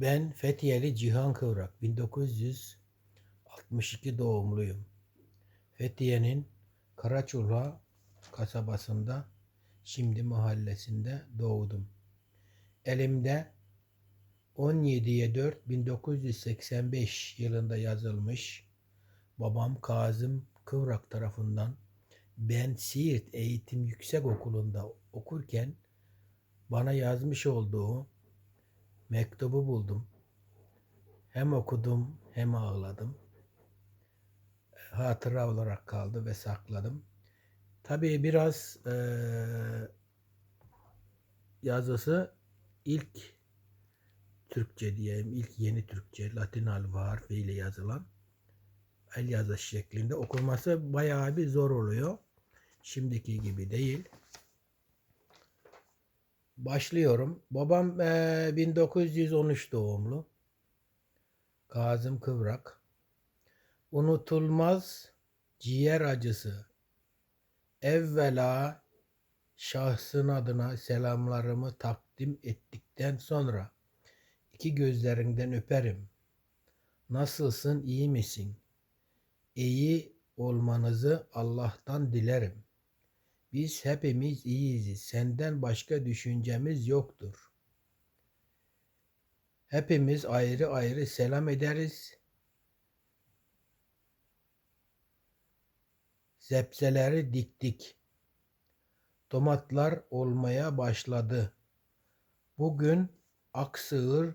Ben Fethiyeli Cihan Kıvrak, 1962 doğumluyum. Fethiye'nin Karaçurla kasabasında, şimdi mahallesinde doğdum. Elimde 17'ye 4 1985 yılında yazılmış babam Kazım Kıvrak tarafından ben Siirt Eğitim Yüksek Okulu'nda okurken bana yazmış olduğu mektubu buldum. Hem okudum hem ağladım. Hatıra olarak kaldı ve sakladım. Tabii biraz eee, yazısı ilk Türkçe diyeyim, ilk yeni Türkçe, Latin harfiyle yazılan el yazısı şeklinde okunması bayağı bir zor oluyor. Şimdiki gibi değil. Başlıyorum. Babam eee, 1913 doğumlu. Kazım Kıvrak. Unutulmaz ciğer acısı. Evvela şahsın adına selamlarımı takdim ettikten sonra iki gözlerinden öperim. Nasılsın, iyi misin? İyi olmanızı Allah'tan dilerim. Biz hepimiz iyiyiz. Senden başka düşüncemiz yoktur. Hepimiz ayrı ayrı selam ederiz. Zepseleri diktik. Tomatlar olmaya başladı. Bugün aksığır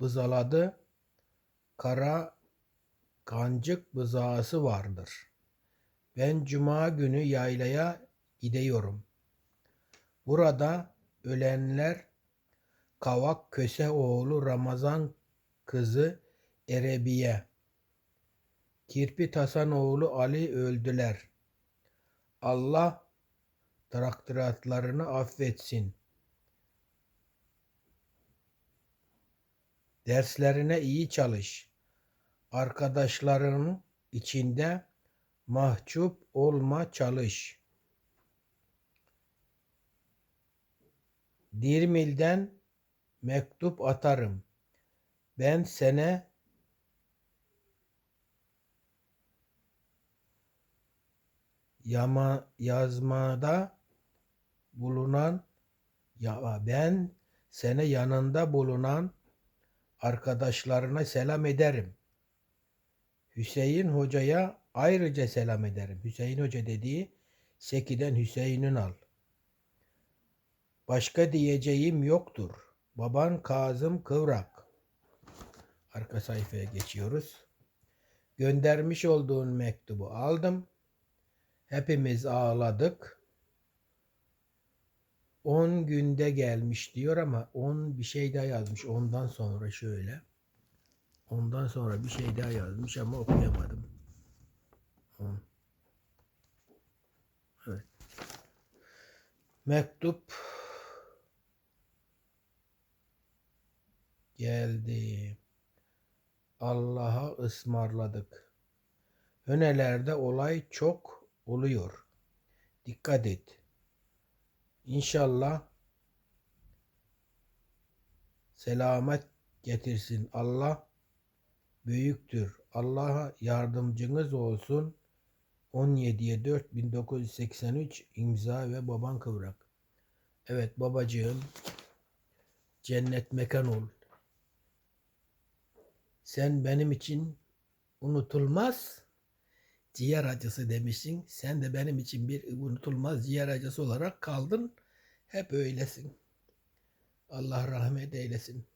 bızaladı. Kara kancık bızağısı vardır. Ben cuma günü yaylaya gidiyorum. Burada ölenler Kavak Köse oğlu Ramazan kızı Erebiye, Kirpi Tasan oğlu Ali öldüler. Allah traktıratlarını affetsin. Derslerine iyi çalış. Arkadaşların içinde mahcup olma çalış. Dirmil'den mektup atarım. Ben sene yama yazmada bulunan ya ben sene yanında bulunan arkadaşlarına selam ederim. Hüseyin Hoca'ya ayrıca selam ederim. Hüseyin Hoca dediği Seki'den Hüseyin'in al. Başka diyeceğim yoktur. Baban Kazım Kıvrak. Arka sayfaya geçiyoruz. Göndermiş olduğun mektubu aldım. Hepimiz ağladık. 10 günde gelmiş diyor ama 10 bir şey daha yazmış. Ondan sonra şöyle. Ondan sonra bir şey daha yazmış ama okuyamadım. Evet. Mektup geldi. Allah'a ısmarladık. Hönelerde olay çok oluyor. Dikkat et. İnşallah selamet getirsin. Allah büyüktür. Allah'a yardımcınız olsun. 17'ye 4 1983 imza ve baban kıvrak. Evet babacığım cennet mekan ol. Sen benim için unutulmaz ciğer acısı demişsin. Sen de benim için bir unutulmaz ciğer acısı olarak kaldın. Hep öylesin. Allah rahmet eylesin.